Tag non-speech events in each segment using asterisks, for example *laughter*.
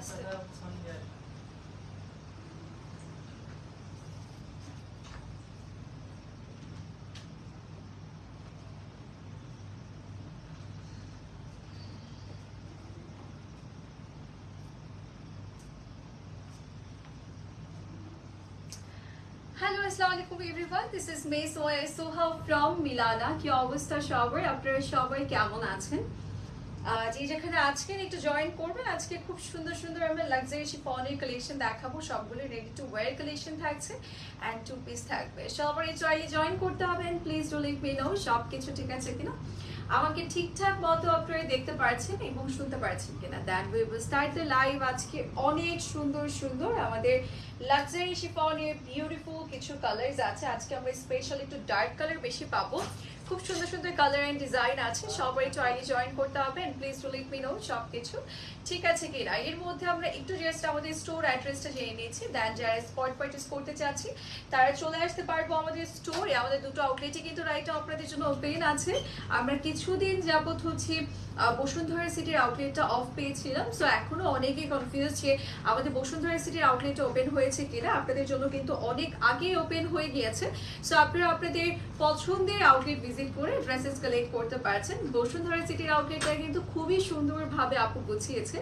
আসছে হ্যালো আসসালামু আলাইকুম everyone this is May soya Soha from মিলানা কি অবস্থা সবার আপনারা সবাই কেমন আছেন আহ, যে যেখানে আজকে একটু জয়েন করবেন, আজকে খুব সুন্দর সুন্দর আমরা লাক্সারি শিফনের কালেকশন দেখাবো, সবগুলো রেডি টু ওয়্যার কালেকশন থাকছে অ্যান্ড টু পিস থাকবে। সবার এই চাইলে জয়েন করতে হবে please do let me know সব কিছু ঠিক আছে কিনা। আমাকে ঠিকঠাক মতো আপনারা দেখতে পারছেন এবং শুনতে পারছেন কিনা। Then we will start the live আজকে অনেক সুন্দর সুন্দর আমাদের লাক্সারি শিফনের বিউটিফুল কিছু কালার্স আছে। আজকে আমরা স্পেশাল একটু ডার্ক কালার বেশি পাবো। খুব সুন্দর সুন্দর কালার অ্যান্ড ডিজাইন আছে। সবাই চাইলে জয়েন করতে হবে please do let me know সব কিছু ঠিক আছে কিনা? এর মধ্যে আমরা একটু জাস্ট আমাদের স্টোর অ্যাড্রেসটা জেনে নিয়েছি। দেন যারা স্পট পার্চেস করতে চাচ্ছি। তারা চলে আসতে পারব আমাদের স্টোরে আমাদের দুটো আউটলেটে কিন্তু রাইট আপনাদের জন্য ওপেন আছে। আমরা কিছুদিন যাবত হচ্ছে বসুন্ধরা সিটির আউটলেটটা অফ পেয়েছিলাম সো এখনও অনেকেই কনফিউজ যে আমাদের বসুন্ধরা সিটির আউটলেটটা ওপেন হয়েছে কিনা। আপনাদের জন্য কিন্তু অনেক আগে ওপেন হয়ে গিয়েছে। সো আপনারা আপনাদের পছন্দের আউটলেট ভিজিট করে ড্রেসেস কালেক্ট করতে পারছেন। বসুন্ধরা সিটির আউটলেটটা কিন্তু খুবই সুন্দরভাবে আপু গুছিয়েছে।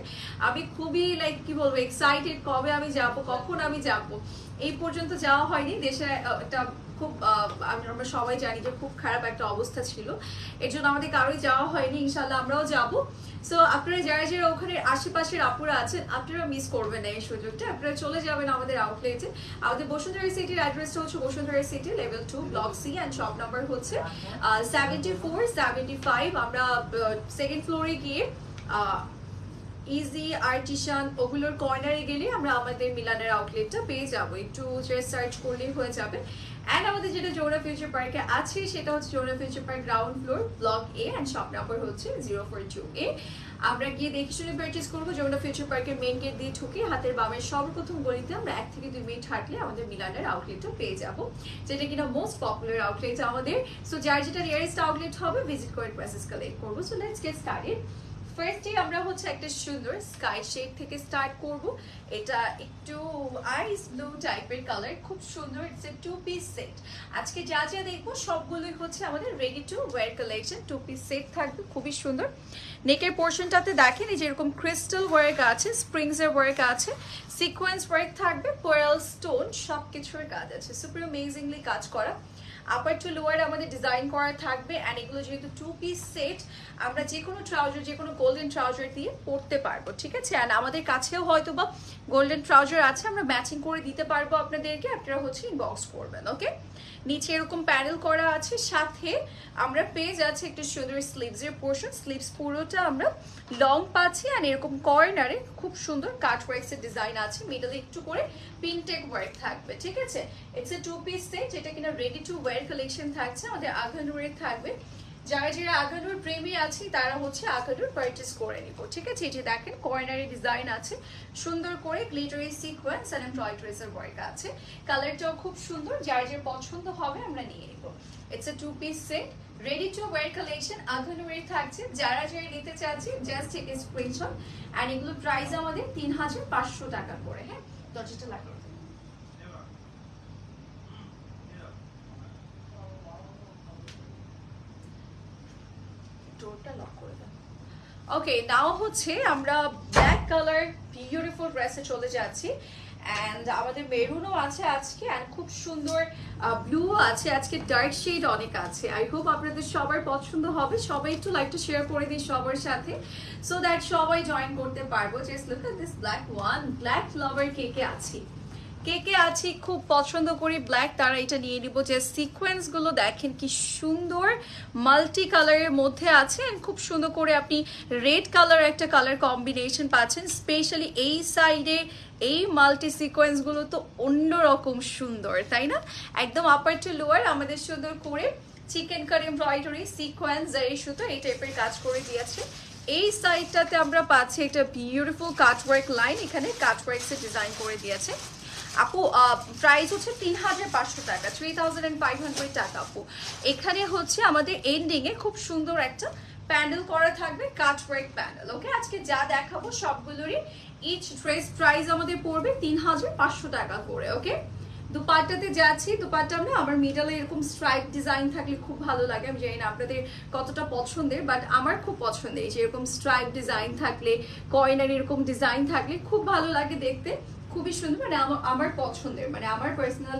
আমি খুবই লাইক কি বলব এক্সাইটেড কবে আমি যাব, কখন আমি যাব, এই পর্যন্ত যাওয়া হয়নি। দেশে একটা খুব আমরা সবাই জানি যে খুব খারাপ একটা অবস্থা ছিল। এর জন্য আমাদের কারোই যাওয়া হয়নি ইনশাল্লাহ আমরাও যাব। সো আপনারা যারা যারা ওখানে আশেপাশের আপুরা আছেন, আপনারা মিস করবেন না এই সুযোগটা। আপনারা চলে যাবেন আমাদের আউটলেটে আমাদের বসুন্ধরা সিটির অ্যাড্রেসটা হচ্ছে Bashundhara City level two block C and shop number হচ্ছে সেভেন্টি ফোর সেভেন্টি ফাইভ আমরা সেকেন্ড ফ্লোরে গিয়ে ইজি আর্টিশান ওগুলোর কর্নারে গেলে আমরা আমাদের মিলানের আউটলেটটা পেয়ে যাব। একটু সার্চ করলেই হয়ে যাবে। অ্যান্ড আমাদের যেটা জোড়া ফিউচার পার্কে আছে, সেটা হচ্ছে জোড়া Future Park ground floor block A and shop number zero four four two এ আমরা গিয়ে দেখে শুনে পারচেস করব, জোড়া ফিউচার পার্কের মেন গেট দিয়ে ঢুকে হাতের বামের সর্বপ্রথম গলিতে আমরা এক থেকে দুই মিনিট হাঁটলে আমাদের মিলানের আউটলেটটা পেয়ে যাব। যেটা কিনা মোস্ট পপুলার আউটলেট আমাদের। সো যার যেটা নিয়ারেস্ট আউটলেট হবে ভিজিট করে প্রেসেস কালেক্ট করব। সো লেটস গেট স্টার্টেড ফার্স্টে আমরা হচ্ছে একটা সুন্দর স্কাই শেড থেকে স্টার্ট করব। এটা একটু আইস ব্লু টাইপের কালার খুব সুন্দর it's a two piece set আজকে যা যা দেখব সবগুলোই হচ্ছে আমাদের ready to wear collection two piece set থাকবে, খুবই সুন্দর। নেকের পোর্শনটাতে দেখেন, এই যেরকম ক্রিস্টাল ওয়ার্ক আছে স্প্রিংসের ওয়ার্ক আছে সিকোয়েন্স ওয়ার্ক থাকবে পোয়াল স্টোন সব কিছুর কাজ আছে। সুপার অ্যামেজিংলি কাজ করা। আপার টু লোয়ার আমাদের ডিজাইন করা থাকবে অ্যান্ড এগুলো যেহেতু টু পিস সেট আমরা যে কোনো ট্রাউজার যে কোনো গোল্ডেন ট্রাউজার দিয়ে পরতে পারব, ঠিক আছে? অ্যান্ড আমাদের কাছেও হয়তো বা গোল্ডেন ট্রাউজার আছে, আমরা ম্যাচিং করে দিতে পারব আপনাদেরকে, আপনারা হচ্ছে ইনবক্স করবেন ওকে নিচে এরকম প্যানেল করা আছে, সাথে আমরা পেজ আছে একটু সুন্দর স্লিভস এর পোর্শন স্লিভস পুরোটা আমরা লং পাচ্ছি অ্যান্ড এরকম কর্নারে খুব সুন্দর কাট ওয়ার্কস এর ডিজাইন আছে। মিডলে একটু করে পিনটেক ওয়ার্ক থাকবে, ঠিক আছে? It's a two piece set যেটা কিনা রেডি টু ওয়্যার কালেকশন থাকছে, আমাদের আঘানুরের থাকবে। যারা যারা আগানুর প্রেমী আছে, তারা হচ্ছে আগানুর পারচেস করে নিব, ঠিক আছে? যে দেখেন কর্নারি ডিজাইন আছে, সুন্দর করে গ্লিটারি সিকোয়েন্স এন্ড এমব্রয়ডারিজের ওয়ার্ক আছে। কালারটাও খুব সুন্দর, যার যে পছন্দ হবে আমরা নিয়ে নিব। It's a two piece set ready to wear collection আগানুরের থাকছে। যারা যারা নিতে চাচ্ছি জাস্ট থেকে স্ক্রিনশট অ্যান্ড এগুলো প্রাইস আমাদের তিন হাজার পাঁচশো টাকা করে হ্যাঁ? দরজাটা লাগিয়ে দেন। ডোরটা লক করে দেন ওকে নাও হচ্ছে আমরা ব্ল্যাক কালার বিউটিফুল ড্রেসে চলে যাচ্ছি। অ্যান্ড আমাদের মেরুনও আছে আজকে অ্যান্ড খুব সুন্দর ব্লু আছে। আজকে ডার্ক শেড অনেক আছে। আই হোপ আপনাদের সবার পছন্দ হবে। সবাই একটু লাইকটা শেয়ার করে দিই সবার সাথে। সো দ্যাট সবাই জয়েন করতে পারব। Just look this black one black flower কে কে আছি। কে কে আছি খুব পছন্দ করি ব্ল্যাক তারা এটা নিয়ে নিব যে সিকোয়েন্সগুলো দেখেন কি সুন্দর মাল্টি কালারের মধ্যে আছে and খুব সুন্দর করে আপনি রেড কালার একটা কালার কম্বিনেশন পাচ্ছেন স্পেশালি এই সাইডে এই মাল্টি সিকোয়েন্সগুলো তো অন্যরকম সুন্দর, তাই না? একদম আপার টু লোয়ার আমাদের সুন্দর করে চিকেন কারি এমব্রয়ডারি সিকোয়েন্স এই সুতো, এই টাইপের কাজ করে দিয়েছে। এই সাইডটাতে আমরা পাচ্ছি একটা বিউটিফুল কাটওয়ার্ক লাইন এখানে কাটওয়ার্কসের ডিজাইন করে দিয়েছে। আপু প্রাইস হচ্ছে তিন হাজার পাঁচশো টাকা three thousand and five hundred taka আপু। এখানে হচ্ছে আমাদের এন্ডিংয়ে খুব সুন্দর একটা প্যান্ডেল করা থাকবে কাট ওয়ার্ক প্যান্ডেল ওকে আজকে যা দেখাবো সবগুলোরই ইচ ড্রেস প্রাইস আমাদের পড়বে তিন হাজার পাঁচশো টাকা করে ওকে দুপাট্টাতে যাচ্ছি, দুপাট্টা আমরা আমার মিডলে এরকম স্ট্রাইপ ডিজাইন থাকলে খুব ভালো লাগে, আমি জানি না আপনাদের কতটা পছন্দের বাট আমার খুব পছন্দের যে এরকম স্ট্রাইপ ডিজাইন থাকলে কয়নার এরকম ডিজাইন থাকলে খুব ভালো লাগে দেখতে। খুবই সুন্দর মানে আমার পছন্দের মানে আমার পার্সোনাল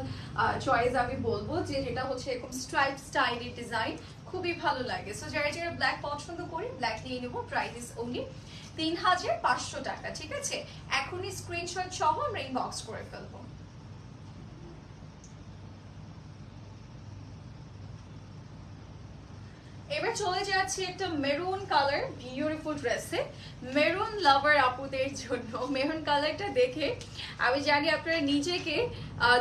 চয়েস আমি বলব যে যেটা হচ্ছে এরকম স্ট্রাইপ স্টাইলের ডিজাইন খুবই ভালো লাগে। সো যারা যারা ব্ল্যাক পছন্দ করি ব্ল্যাক নিয়ে নেব প্রাইস ইস ওনলি তিন হাজার পাঁচশো টাকা, ঠিক আছে? এখনই স্ক্রিনশট সহ আমরা ইনবক্স করে ফেলব। এবার চলে যাচ্ছি একটা মেরুন কালার বিউটিফুল ড্রেসে মেরুন লাভার আপুদের জন্য। মেরুন কালারটা দেখে আমি জানি আপনারা নিজেকে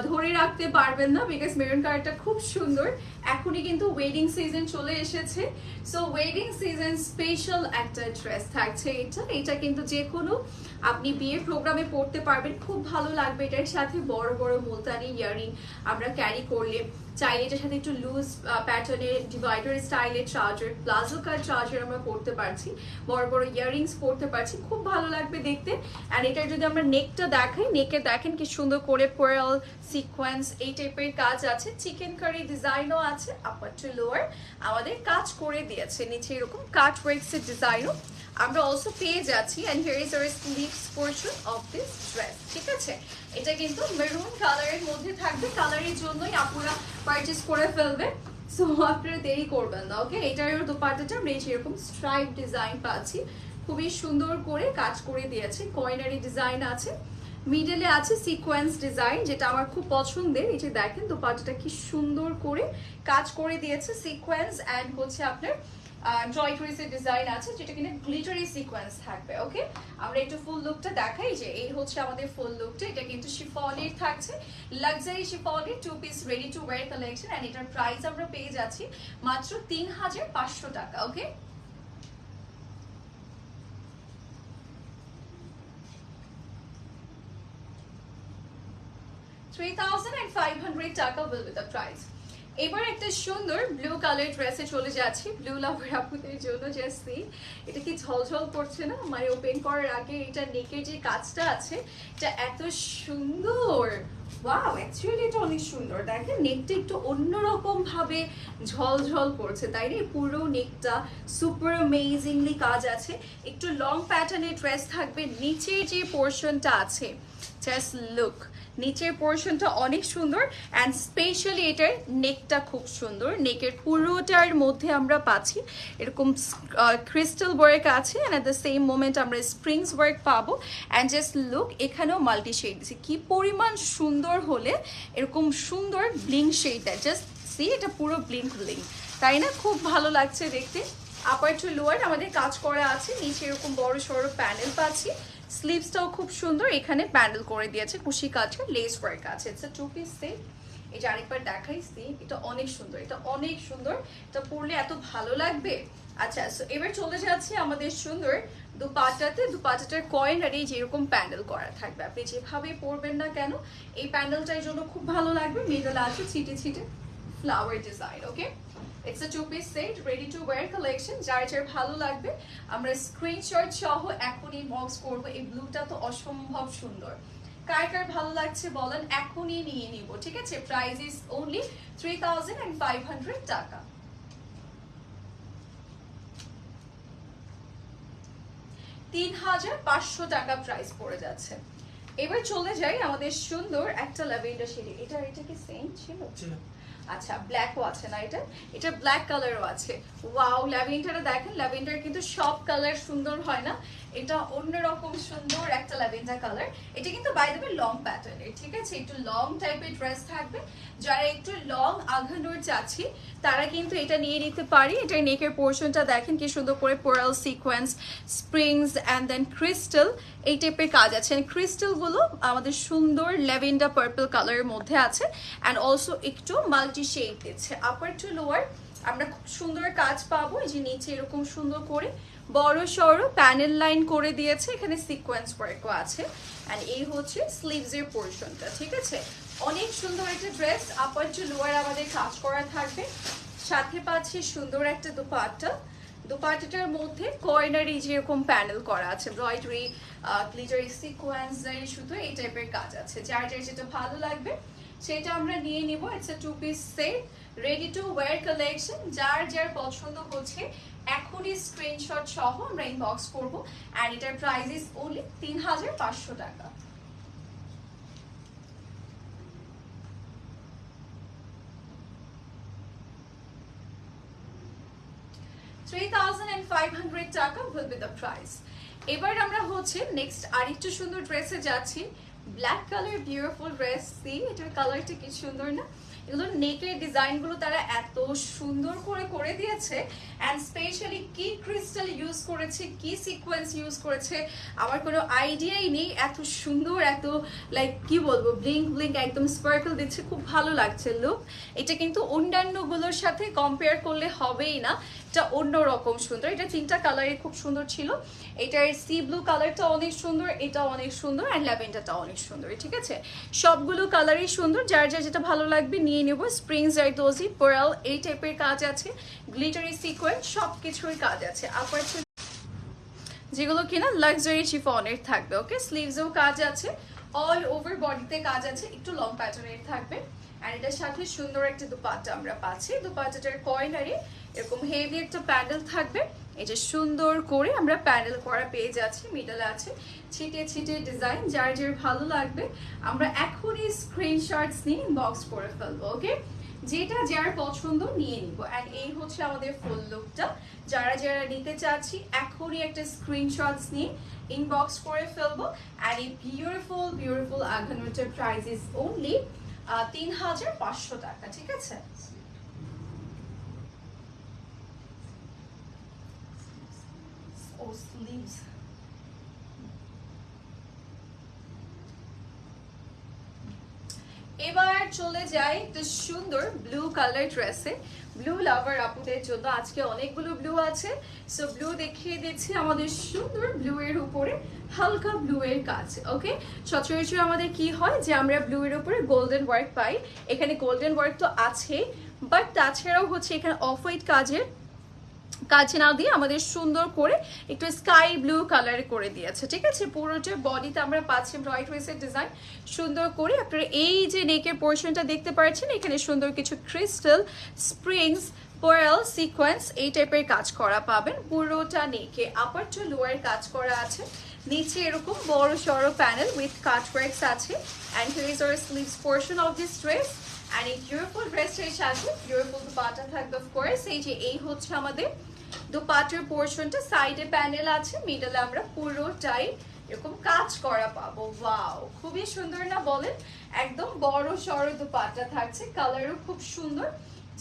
ধরে রাখতে পারবেন না বিকজ মেরুন কালারটা খুব সুন্দর। এখনই কিন্তু ওয়েডিং সিজন চলে এসেছে। সো ওয়েডিং সিজন স্পেশাল একটা ড্রেস থাকছে এটা। এটা কিন্তু যে কোনো আপনি বিয়ে প্রোগ্রামে পড়তে পারবেন। খুব ভালো লাগবে এটার সাথে। বড় বড় মুলতানি, ইয়ারিং আমরা ক্যারি করলে। চাইলে এটার সাথে একটু লুজ প্যাটার্নের ডিভাইডার স্টাইলের চার্জার প্লাজো কার চার্জার আমরা পড়তে পারছি। বড় বড় ইয়াররিংস পড়তে পারছি। খুব ভালো লাগবে দেখতে। অ্যান্ড এটার যদি আমরা নেকটা দেখাই নেকে দেখেন কি সুন্দর করে পেয়াল সিকোয়েন্স এই টাইপের কাজ আছে। চিকেন কারি ডিজাইনও আছে আপার টু লোয়ার আমাদের কাজ করে দিয়েছে, নিচে এরকম কাট ওয়ার্কসের ডিজাইনও আমরা অলসো পেয়ে যাচ্ছি and here is our sleeves portion of this dress ঠিক আছে? এটা কিন্তু মেরুন কালারের মধ্যে থাকবে কালারের জন্যই আপুরা পারচেস করে ফেলবে সো আপনারা দেরি করবেন না ওকে এটার দোপাট্টাটা আমরা এই এরকম স্ট্রাইপ ডিজাইন পাচ্ছি, খুবই সুন্দর করে কাজ করে দিয়েছে কয়নারি ডিজাইন আছে মিডলে আছে সিকোয়েন্স ডিজাইন যেটা আমার খুব পছন্দের, এই যে দেখেন দোপাট্টাটা কি সুন্দর করে কাজ করে দিয়েছে সিকোয়েন্স অ্যান্ড হচ্ছে আপনার জয়ট্রিসের ডিজাইন আছে যেটা কিনা গ্লিটারি সিকোয়েন্স থাকবে ওকে আমরা একটু ফুল লুকটা দেখাই যে এই হচ্ছে আমাদের ফুল লুকটা এটা কিন্তু শিফনের থাকছে। লাক্সারি শিফনের two piece ready to wear collection and এটার প্রাইস আমরা পেয়ে যাচ্ছি মাত্র তিন হাজার পাঁচশো টাকা okay three thousand and hundred taka will be the price এবার একটা সুন্দর ব্লু কালার ড্রেসে চলে যাচ্ছি। ব্লু লাভার আপুদের জন্য জাস্ট সি এটা কি ঝলঝল করছে না? মানে ওপেন করার আগে এটা নেকের যে কাজটা আছে, এটা এত সুন্দর। ওয়াও অ্যাকচুয়ালি এটা অনেক সুন্দর। দেখেন নেকটা একটু অন্যরকম ভাবে ঝলঝল করছে, তাই না? পুরো নেকটা সুপার অ্যামেজিংলি কাজ আছে। একটু লং প্যাটার্নের ড্রেস থাকবে, নিচের যে পোর্শনটা আছে জাস্ট লুক নিচের পোর্শনটা অনেক সুন্দর অ্যান্ড স্পেশালি এটার নেকটা খুব সুন্দর। নেকের পুরোটার মধ্যে আমরা পাচ্ছি এরকম ক্রিস্টাল ওয়ার্ক আছে and at the same moment আমরা স্প্রিংস ওয়ার্ক পাবো। অ্যান্ড জাস্ট লুক এখানেও মাল্টি শেড দিচ্ছে কি পরিমাণ সুন্দর হলে এরকম সুন্দর ব্লিং শেড দেয় জাস্ট সি এটা পুরো ব্লিঙ্ক ব্লিঙ্ক তাই না? খুব ভালো লাগছে দেখতে। আপার টু লোয়ার আমাদের কাজ করা আছে, নিচে এরকম বড় সড়ো প্যানেল পাচ্ছি। স্লিভসটাও খুব সুন্দর। এখানে প্যান্ডেল করে দিয়েছে। কুশি কাছে লেস ওয়ার্ক আছে। ইটস টু পিস সেট এই যে আরেকবার দেখাইছি এটা অনেক সুন্দর। এটা অনেক সুন্দর। এটা পরলে এত ভালো লাগবে। আচ্ছা সো এবার চলে যাচ্ছে আমাদের সুন্দর দুপাটাতে। দুপাটাটার কয়েন আর এই যেরকম প্যান্ডেল করা থাকবে। আপনি যেভাবে পরবেন না কেন, এই প্যান্ডেলটার জন্য খুব ভালো লাগবে। মিডল আছে, ছিটে ছিটে flower design okay a two piece set ready to wear collection যার যার ভালো লাগবে, আমরা স্ক্রিনশট সহ এখনই বক্স করব। এই ব্লুটা তো অসম্ভব সুন্দর। কার কার ভালো লাগছে বলেন, এখনই নিয়ে নিব, ঠিক আছে? প্রাইস ইজ ওনলি থ্রি টাকা। তিন হাজার পাঁচশো টাকা প্রাইস পড়ে যাচ্ছে। এবার চলে যাই আমাদের সুন্দর একটা ল্যাভেন্ডার শেড এটা এটা কি সেম ছিল? আচ্ছা ব্ল্যাকও আছে না এটা? এটা ব্ল্যাক কালারও আছে। ওয়াও ল্যাভেন্ডারটা দেখেন ল্যাভেন্ডার কিন্তু সব কালার সুন্দর হয় না। এটা অন্যরকম সুন্দর একটা ল্যাভেন্ডার কালার এটা কিন্তু বাই দেবে লং প্যাটার্নের ঠিক আছে? একটু লং টাইপের ড্রেস থাকবে। যারা একটু লং আঘানোর চাচ্ছি তারা কিন্তু এটা নিয়ে নিতে পারি। এটার নেকের পোর্শনটা দেখেন কি সুন্দর করে pearl sequence springs and then crystal এই টাইপের কাজ আছে। ক্রিস্টালগুলো আমাদের সুন্দর ল্যাভেন্ডার পার্পল কালারের মধ্যে আছে অ্যান্ড অলসো একটু মাল্টি শেড দিচ্ছে। আপার টু লোয়ার আমরা খুব সুন্দর কাজ পাবো, এই যে নিচে এরকম সুন্দর করে বড় সড়ো প্যানেল লাইন করে দিয়েছে, এখানে সিকোয়েন্স ওয়ার্কও আছে। অ্যান্ড এই হচ্ছে স্লিভস এর পোর্শনটা ঠিক আছে? অনেক সুন্দর একটা ড্রেস আপার টু লোয়ার আমাদের কাজ করা থাকবে। সাথে পাচ্ছি সুন্দর একটা দোপাট্টা। দোপাট্টাটার মধ্যে কর্নারি যেরকম প্যানেল করা আছে এমব্রয়ডারি গ্লিটারি সিকোয়েন্স শুধু এই টাইপের কাজ আছে। যার যার যেটা ভালো লাগবে সেটা আমরা নিয়ে নিব। It's a two piece set ready to wear collection যার যার পছন্দ হচ্ছে এখনই স্ক্রিনশট সহ আমরা ইনবক্স করব। অ্যান্ড এটার প্রাইস ইস ওনলি তিন হাজার পাঁচশো টাকা। Three thousand and five hundred taka will be the price এবার আমরা হচ্ছে নেক্সট আরেকটু সুন্দর ড্রেসে যাচ্ছি। Black colour beautiful dress see এটার কালারটা কি সুন্দর না? এগুলো নেকের ডিজাইনগুলো তারা এত সুন্দর করে করে দিয়েছে। অ্যান্ড স্পেশালি কি ক্রিস্টাল ইউজ করেছে, কি সিকোয়েন্স ইউজ করেছে, আমার কোনো আইডিয়াই নেই। এত সুন্দর, এত লাইক কি বলব ব্লিঙ্ক ব্লিঙ্ক একদম স্পার্কল দিচ্ছে। খুব ভালো লাগছে লুক এটা কিন্তু অন্যান্যগুলোর সাথে কম্পেয়ার করলে হবেই না। এটা অন্যরকম সুন্দর। এটা তিনটা কালারই খুব সুন্দর ছিল। এটার সি ব্লু কালারটা অনেক সুন্দর এটা অনেক সুন্দর অ্যান্ড ল্যাভেন্ডারটা অনেক সুন্দর, ঠিক আছে? সবগুলো কালারই সুন্দর, যার যার যেটা ভালো লাগবে নিয়ে নেব। স্প্রিং জারদোজি পার্ল এই টাইপের কাজ আছে। গ্লিটারি সিকোয়েন্স সব কিছুর কাজ আছে। আপার যেগুলো কিনা লাক্সারি চিফনের থাকবে ওকে স্লিভসেও কাজ আছে। অল ওভার বডিতে কাজ আছে। একটু লং প্যাটার্নের থাকবে। আর এটার সাথে সুন্দর একটা দুপাট্টা আমরা পাচ্ছি। দুপাট্টাটার কয়নারে এরকম হেভি একটা প্যান্ডেল থাকবে। এই যে সুন্দর করে আমরা প্যান্ডেল করা পেয়ে যাচ্ছি মিডলে আছে। ছিটে ছিটে ডিজাইন যার যার ভালো লাগবে, আমরা এখনই স্ক্রিনশটস নিয়ে বক্স করে ফেলব ওকে যেটা যার পছন্দ নিয়ে নিব। অ্যান্ড এই হচ্ছে আমাদের ফুল লুকটা যারা যারা নিতে চাচ্ছি, এখনই একটা স্ক্রিনশটস নিয়ে ইনবক্স করে ফেলব। অ্যান্ড এই বিউটিফুল বিউটিফুল আঘানোটার প্রাইস ইজ ওনলি তিন হাজার পাঁচশো টাকা, ঠিক আছে? ও স্লিভস এবার চলে যাই তো সুন্দর ব্লু কালার ড্রেসে ব্লু লাভার আপুদের জন্য আজকে অনেকগুলো ব্লু আছে। সো ব্লু দেখিয়ে দিচ্ছি আমাদের সুন্দর ব্লু এর উপরে, হালকা ব্লু এর কাজ ওকে সচরাচর আমাদের কি হয় যে আমরা ব্লু এর উপরে গোল্ডেন ওয়ার্ক পাই। এখানে গোল্ডেন ওয়ার্ক তো আছে বাট তাছাড়াও হচ্ছে এখানে অফ হোয়াইট কাজের কাছে না দিয়ে আমাদের সুন্দর করে একটু স্কাই ব্লু কালার করে দিয়েছে, ঠিক আছে? পুরোটা বডিতে আমরা পাচ্ছি ওয়েসের ডিজাইন। সুন্দর করে আপনারা এই যে নেকের পোর্শনটা দেখতে পাচ্ছেন, এখানে সুন্দর কিছু ক্রিস্টাল স্প্রিংস পার্ল সিকোয়েন্স এই টাইপের কাজ করা পাবেন। পুরোটা নেকে আপার টু লোয়ার কাজ করা আছে। নিচে এরকম বড় সড়ো প্যানেল উইথ কাট ওয়ার্কস আছে। And here is sleeves portion of this dress and এই বিউটিফুল ড্রেসটার সাথে বিউটিফুল দুপাটা থাকবে অফকোর্স এই যে, এই হচ্ছে আমাদের দুপাটের পোর্শনটা সাইডে প্যানেল আছে মিডলে আমরা পুরোটাই এরকম কাজ করা পাবো। ওয়াও খুবই সুন্দর না বলেন? একদম বড় সড়ো দুপাটা থাকছে। কালারও খুব সুন্দর।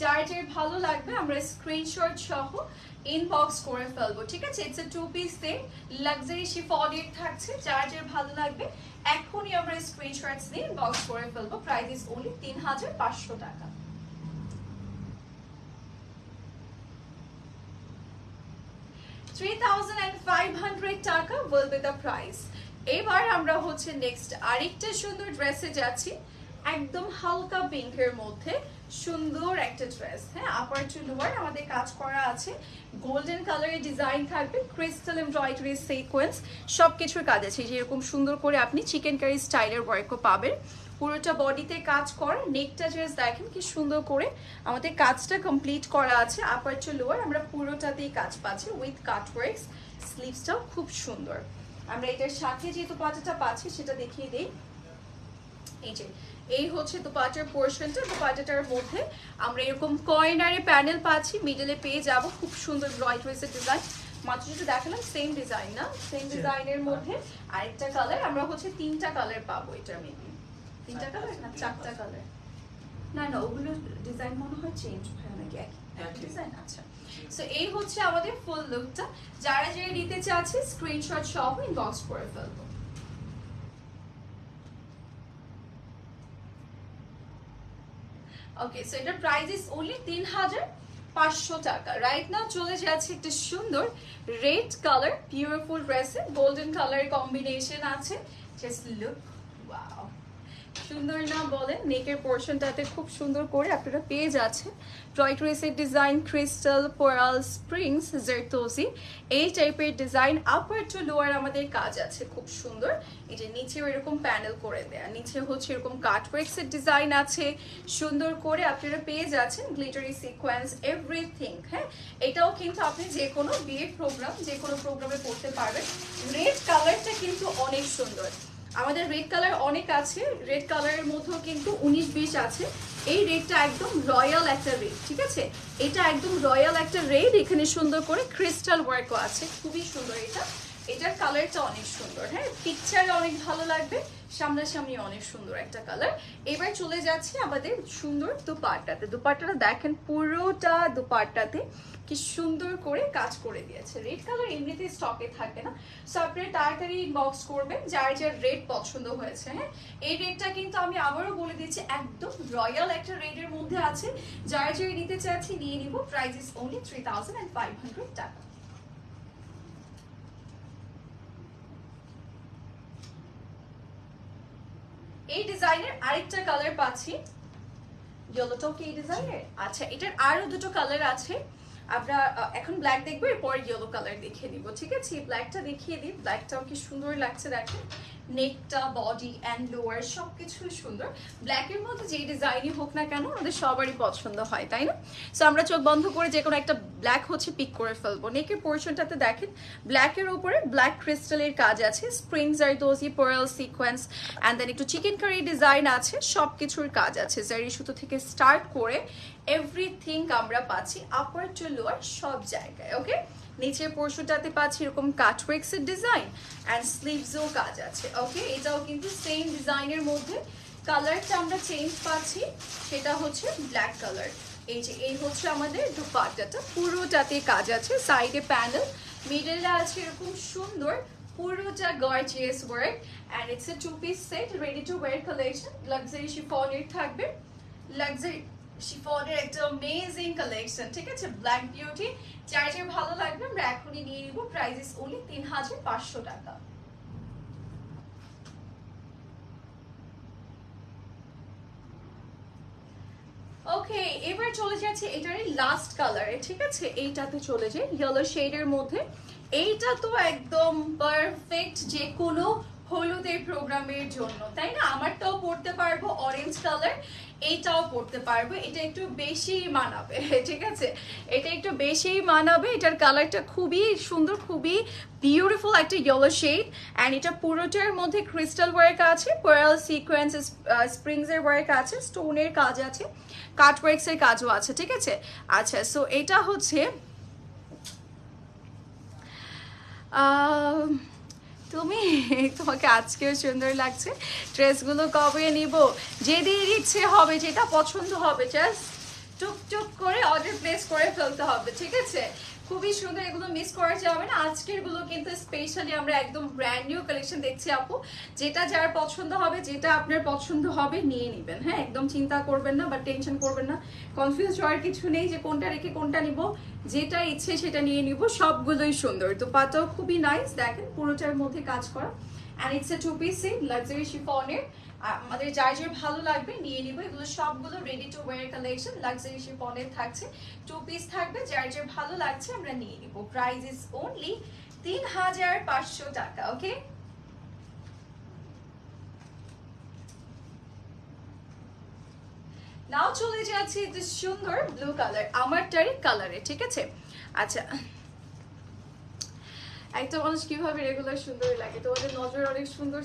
যার যার ভালো লাগবে, আমরা স্ক্রিনশট সহ ইনবক্স করে ফেলব, ঠিক আছে? It's a two piece the luxury শিফনের থাকছে, যার যার ভালো লাগবে, এখনই আমরা স্ক্রিনশটস নিয়ে ইনবক্স করে ফেলব প্রাইস ইজ ওনলি তিন হাজার পাঁচশো টাকা। Three thousand and five hundred taka price এবার আমরা হচ্ছে নেক্সট আরেকটা সুন্দর ড্রেসে যাচ্ছি, একদম হালকা মধ্যে। সুন্দর একটা ড্রেস হ্যাঁ? আপার টু লোয়ার আমাদের কাজ করা আছে। গোল্ডেন কালারের ডিজাইন থাকবে ক্রিস্টাল এমব্রয়ডারি সিকোয়েন্স সব কিছুর কাজ আছে। যেরকম সুন্দর করে আপনি চিকেন কারি স্টাইলের ওয়ার্কও পাবেন। পুরোটা বডিতে কাজ করা নেকটা ড্রেস দেখেন কি সুন্দর করে আমাদের কাজটা কমপ্লিট করা আছে। আপার টু লোয়ার আমরা পুরোটাতেই কাজ পাচ্ছি উইথ কাট ওয়ার্কস স্লিভসটাও খুব সুন্দর। আমরা এটার সাথে যেহেতু দোপাটাটা পাচ্ছি, সেটা দেখিয়ে দিই। এই যে এই হচ্ছে দোপাটার পোর্শনটা। দোপাটাটার মধ্যে আমরা এরকম কয়নারে প্যানেল পাচ্ছি মিডলে পেয়ে যাব। খুব সুন্দর ব্রাইট ওয়েসের ডিজাইন। মাত্র যেটা দেখালাম সেম ডিজাইন না? সেম ডিজাইনের মধ্যে আরেকটা কালার আমরা হচ্ছে তিনটা কালার পাবো এটা মেবি তিনটা কালার না চারটা কালার না না ওগুলো ডিজাইন মনে হয় চেঞ্জ হয় নাকি? একই। ডিজাইন আচ্ছা। সো এই হচ্ছে আমাদের ফুল লুকটা যারা যারা নিতে চাচ্ছে স্ক্রিনশট সহ ইনবক্স করে ফেলব। ওকে সো এটার প্রাইস ইজ ওনলি তিন হাজার পাঁচশো টাকা। রাইট নাও চলে যাচ্ছে একটা সুন্দর রেড কালার বিউটিফুল ড্রেসে গোল্ডেন কালারের কম্বিনেশন আছে। জাস্ট লুক ওয়াও সুন্দর না বলেন, নেকের পোর্শনটাতে খুব সুন্দর করে আপনারা পেয়ে যাচ্ছেন। টয় ট্রেসের ডিজাইন ক্রিস্টাল পোরাল স্প্রিংস জেরতোজি এই টাইপের ডিজাইন আপার টু লোয়ার আমাদের কাজ আছে, খুব সুন্দর। এই যে নিচেও এরকম প্যানেল করে দেয়া, নিচে হচ্ছে এরকম কাটওয়ার্কসের ডিজাইন আছে, সুন্দর করে আপনারা পেয়ে যাচ্ছেন গ্লিটারি সিকোয়েন্স এভরিথিং হ্যাঁ? এটাও কিন্তু আপনি যে কোনো বিয়ের প্রোগ্রাম যে কোনো প্রোগ্রামে করতে পারবেন। রেড কালারটা কিন্তু অনেক সুন্দর। আমাদের রেড কালার অনেক আছে। রেড কালারের মধ্যেও কিন্তু উনিশ বিশ আছে। এই রেডটা একদম রয়্যাল একটা রেড ঠিক আছে? এটা একদম রয়্যাল একটা রেড এখানে সুন্দর করে ক্রিস্টাল ওয়ার্কও আছে। খুবই সুন্দর এটা। এটার কালারটা অনেক সুন্দর হ্যাঁ? পিকচারে অনেক ভালো লাগবে, সামনাসামনি অনেক সুন্দর একটা কালার এবার চলে যাচ্ছে আমাদের সুন্দর দুপাট্টাতে। দুপাট্টাটা দেখেন, পুরোটা দুপাট্টাতে কি সুন্দর করে কাজ করে দিয়েছে। রেড কালার এমনিতে স্টকে থাকে না। সো আপনারা তাড়াতাড়ি বক্স করবেন, যার যার রেড পছন্দ হয়েছে হ্যাঁ? এই রেডটা কিন্তু আমি আবারও বলে দিয়েছি একদম রয়্যাল একটা রেডের মধ্যে আছে। যার যার নিতে চাচ্ছি, নিয়ে নিব। Price is only three thousand and five hundred taka. এই ডিজাইনের আরেকটা কালার পাচ্ছি। ইয়েলোটাও কি এই ডিজাইনের? আচ্ছা এটার আরও দুটো কালার আছে। আমরা এখন ব্ল্যাক দেখব, এরপর ইয়েলো কালার দেখিয়ে দিব, ঠিক আছে? ব্ল্যাকটা দেখিয়ে দিই ব্ল্যাকটাও কি সুন্দর লাগছে দেখেন। নেকটা বডি অ্যান্ড লোয়ার সব কিছুই সুন্দর ব্ল্যাকের মধ্যে যেই ডিজাইনই হোক না কেন, আমাদের সবারই পছন্দ হয়, তাই না? সো আমরা চোখ বন্ধ করে যে কোনো একটা ব্ল্যাক হচ্ছে পিক করে ফেলব। নেকের পোর্শনটাতে দেখেন ব্ল্যাকের উপরে ব্ল্যাক ক্রিস্টালের কাজ আছে। স্প্রিংস আর দোজি পোরাল সিকোয়েন্স অ্যান্ড দেন একটু চিকেন কারি ডিজাইন আছে সব কিছুর কাজ আছে। জারি সুতো থেকে স্টার্ট করে এভরিথিং আমরা পাচ্ছি আপার টু লোয়ার সব জায়গায় ওকে নিচের পোর্শনটাতে পাচ্ছি এরকম কাটওয়েক্সের ডিজাইন অ্যান্ড স্লিভসও কাজ আছে। ওকে এটাও কিন্তু সেম ডিজাইনের মধ্যে। কালারটা আমরা চেঞ্জ পাচ্ছি, সেটা হচ্ছে ব্ল্যাক কালার এই যে, এই হচ্ছে আমাদের দুপাট্টাটা। পুরোটাতে কাজ আছে সাইডে প্যানেল মিডলে আছে এরকম সুন্দর পুরোটা gorgeous work and it's a two piece set ready to wear collection luxury শিফনের থাকবে। লাক্সারি শিফনের একটা অ্যামেজিং কালেকশন ঠিক আছে? ব্ল্যাক বিউটি যার যার ভালো লাগবে, আমরা এখনই নিয়ে নিব। প্রাইস ওনলি তিন হাজার পাঁচশো টাকা। ওকে এবার চলে যাচ্ছে এটারই লাস্ট কালারে ঠিক আছে? এইটাতে চলে যায় ইয়েলো শেডের মধ্যে। এইটা তো একদম পারফেক্ট যে কোনো হলুদের প্রোগ্রামের জন্য, তাই না? আমারটাও পড়তে পারব অরেঞ্জ কালার এইটাও পড়তে পারব। এটা একটু বেশি মানাবে, *laughs* ঠিক আছে? এটা একটু বেশি মানাবে। এটার কালারটা খুবই সুন্দর, খুবই বিউটিফুল একটা ইয়েলো শেড অ্যান্ড এটা পুরোটার মধ্যে ক্রিস্টাল ওয়ার্ক আছে পার্ল সিকোয়েন্স স্প্রিংস এর ওয়ার্ক আছে স্টোনের কাজ আছে কাটওয়ার্কস এর কাজও আছে, ঠিক আছে? আচ্ছা সো এটা হচ্ছে তুমি? তোমাকে আজকেও সুন্দর লাগছে। ড্রেসগুলো কবে নিব? যেদিন ইচ্ছে হবে, যেটা পছন্দ হবে জাস্ট টুকটুক করে অর্ডার প্লেস করে ফেলতে হবে, ঠিক আছে? খুবই সুন্দর এগুলো মিস করা যাবে না। আজকেরগুলো কিন্তু স্পেশালি আমরা একদম ব্র্যান্ড নিউ কালেকশন দেখছি আপু। যেটা যার পছন্দ হবে, যেটা আপনার পছন্দ হবে, নিয়ে নেবেন। হ্যাঁ একদম চিন্তা করবেন না বা টেনশন করবেন না। কনফিউজ হওয়ার কিছু নেই যে কোনটা রেখে কোনটা নিব। যেটা ইচ্ছে সেটা নিয়ে নিব। সবগুলোই সুন্দর। তো পাতাও খুবই নাইস দেখেন, পুরোটার মধ্যে কাজ করা। And it's a two piece luxury শিফনের আমাদের যার যার ভালো লাগবে নিয়ে নিব। এগুলো সবগুলো ready to wear collection luxury শিফনের থাকছে। টু পিস থাকবে, যার যার ভালো লাগছে আমরা নিয়ে নিব। প্রাইস ইজ ওনলি তিন হাজার পাঁচশো টাকা ওকে নাও চলে যাচ্ছি সুন্দর ব্লু কালার আমারটারই কালারে ঠিক আছে? আচ্ছা একটা মানুষ কীভাবে রেগুলার সুন্দর লাগে? তোমাদের নজর অনেক সুন্দর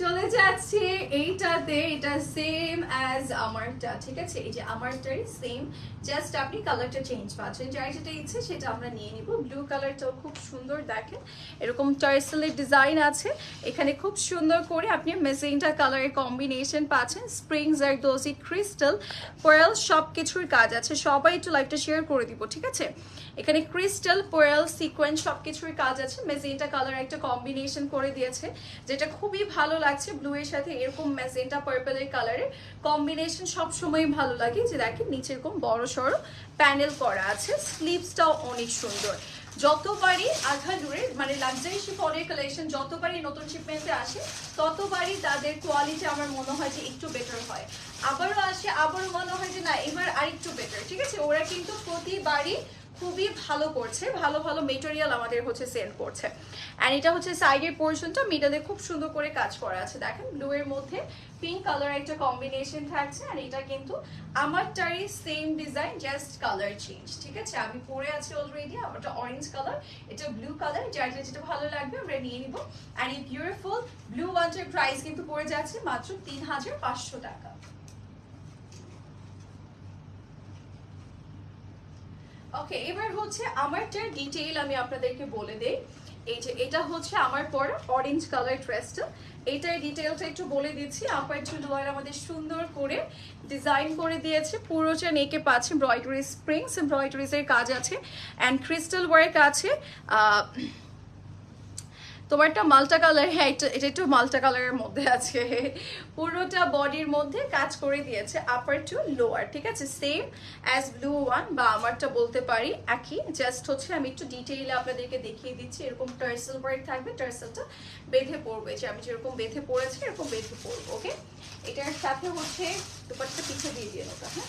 চলে যাচ্ছে এইটাতে, এটা সেম অ্যাজ আমারটা, ঠিক আছে? এই যে আমারটাই সেম জাস্ট আপনি কালারটা চেঞ্জ পাচ্ছেন। যার যেটা ইচ্ছে সেটা আমরা নিয়ে নিব। ব্লু কালারটাও খুব সুন্দর দেখেন। এরকম টার্সেলের ডিজাইন আছে। এখানে খুব সুন্দর করে আপনি মেসেইনটা কালারের কম্বিনেশন পাচ্ছেন। স্প্রিংস আর দোজি ক্রিস্টাল পোয়েল সব কিছুর কাজ আছে। সবাই একটু লাইভটা শেয়ার করে দিব, ঠিক আছে? এখানে ক্রিস্টাল পোয়েল সিকোয়েন্স সব কিছুর কাজ আছে। মেজেন্টা কালার একটা কম্বিনেশন করে দিয়েছে, যেটা খুবই ভালো লাগছে ব্লু এর সাথে। এরকম মেজেন্টা পার্পলের কালারের কম্বিনেশন সব সময় ভালো লাগে। যে দেখেন, নিচে এরকম বড় সড়ো প্যানেল করা আছে। স্লিভসটাও অনেক সুন্দর। যতবারই আঘাডুরের মানে লাক্সারি শিফনের কালেকশন যতবারই নতুন শিপমেন্টে আসে, ততবারই তাদের কোয়ালিটি আমার মনে হয় যে একটু বেটার হয়। আবারও আসে, আবারও মনে হয় যে না, এবার আরেকটু বেটার ঠিক আছে? ওরা কিন্তু প্রতিবারই খুবই ভালো করছে, ভালো ভালো মেটেরিয়াল আমাদের হচ্ছে সেন্ড করছে। অ্যান্ড এটা হচ্ছে সাইডের পোর্শনটা মিডলে খুব সুন্দর করে কাজ করা আছে। দেখেন ব্লু এর মধ্যে পিঙ্ক কালার একটা কম্বিনেশন থাকছে, আর এটা কিন্তু আমারটারই same design just colour change ঠিক আছে? আমি পরে আছি অলরেডি আমারটা অরেঞ্জ কালার এটা ব্লু কালার যার যার যেটা ভালো লাগবে আমরা নিয়ে নিব। অ্যান্ড এই বিউটিফুল ব্লু ওয়ানটার প্রাইস কিন্তু পড়ে যাচ্ছে মাত্র তিন হাজার পাঁচশো টাকা। ওকে এবার হচ্ছে আমারটার ডিটেইল আমি আপনাদেরকে বলে দেই, এই যে এটা হচ্ছে আমার পরা অরেঞ্জ কালার ড্রেসটা এইটার ডিটেলটা একটু বলে দিচ্ছি। আপার লোয়ার আমাদের সুন্দর করে ডিজাইন করে দিয়েছে। পুরোটা নেকে পাচ্ছে এমব্রয়ডারি স্প্রিংস এমব্রয়ডারিজের কাজ আছে। অ্যান্ড ক্রিস্টাল ওয়ার্ক আছে। আহ, একটা মাল্টা কালার হ্যাঁ এটা এটা একটু মাল্টা কালারের মধ্যে আছে। পুরোটা বডির মধ্যে কাজ করে দিয়েছে আপার টু লোয়ার ঠিক আছে? সেম অ্যাজ ব্লু ওয়ান বা আমারটা বলতে পারি একই জাস্ট হচ্ছে আমি একটু ডিটেইলে আপনাদেরকে দেখিয়ে দিচ্ছি এরকম টার্সেল ওয়ার্ক থাকবে টার্সেলটা বেঁধে পড়বে যে আমি যেরকম বেঁধে পড়েছি এরকম বেঁধে পড়ব ওকে এটার সাথে হচ্ছে দুপাটটা পিছিয়ে দিয়ে দিয়ে ওটা হ্যাঁ?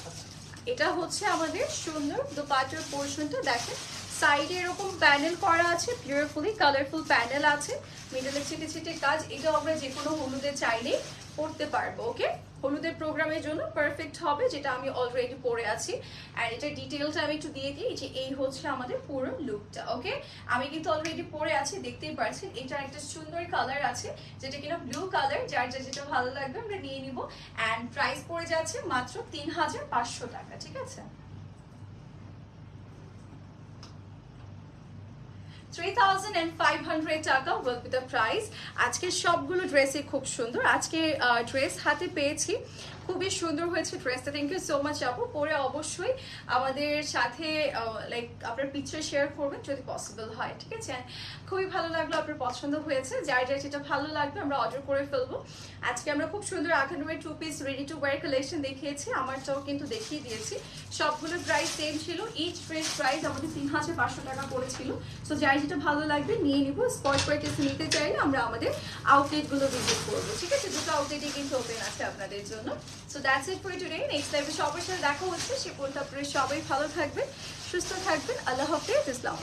এটা হচ্ছে আমাদের সুন্দর দুপাটার পোর্শনটা দেখেন সাইডে এরকম প্যানেল করা আছে বিউটিফুলি কালারফুল প্যানেল আছে। মিডলে ছিটে ছিটে কাজ, এটাও আমরা যে কোনো হলুদে চাইলেই পড়তে পারব ওকে হলুদের প্রোগ্রামের জন্য পারফেক্ট হবে, যেটা আমি অলরেডি পরে আছি। আর এটা ডিটেলটা আমি একটু দিয়ে দিই, যে এই হচ্ছে আমাদের পুরো লুকটা ওকে আমি কিন্তু অলরেডি পরে আছি, দেখতেই পাচ্ছেন এটা একটা সুন্দর কালার আছে, যেটা কিনা ব্লু কালার যার যার যেটা ভালো লাগবে আমরা নিয়ে নিব। অ্যান্ড প্রাইস পড়ে যাচ্ছে মাত্র তিন হাজার পাঁচশো টাকা, ঠিক আছে? Three thousand and five hundred taka will be the price আজকে সবগুলো ড্রেসই খুব সুন্দর। আজকে ড্রেস হাতে পেয়েছি। খুবই সুন্দর হয়েছে ড্রেসটা থ্যাংক ইউ সো মাচ আপু। পরে অবশ্যই আমাদের সাথে লাইক আপনার পিকচার শেয়ার করবেন যদি পসিবল হয়, ঠিক আছে? খুবই ভালো লাগল আপনার পছন্দ হয়েছে। যার যার যেটা ভালো লাগবে আমরা অর্ডার করে ফেলব। আজকে আমরা খুব সুন্দর আখানুয়ের two piece ready to wear collection দেখিয়েছি। আমারটাও কিন্তু দেখিয়ে দিয়েছি। সবগুলো প্রাইস সেম ছিল। ইচ ড্রেস প্রাইস আমাদের তিন হাজার পাঁচশো টাকা পড়েছিল। সো যার যেটা ভালো লাগবে নিয়ে নিব। স্পট পার্টিসে নিতে চাইলে আমরা আমাদের আউটলেটগুলো ভিজিট করব। ঠিক আছে? দুটো আউটলেটই কিন্তু ওপেন আছে আপনাদের জন্য। So that's it for today next লাইভে সবার সাথে দেখা হচ্ছে। সে পর্যন্ত আপনারা সবাই ভালো থাকবেন, সুস্থ থাকবেন। আল্লাহ হাফিজ। ইসলাম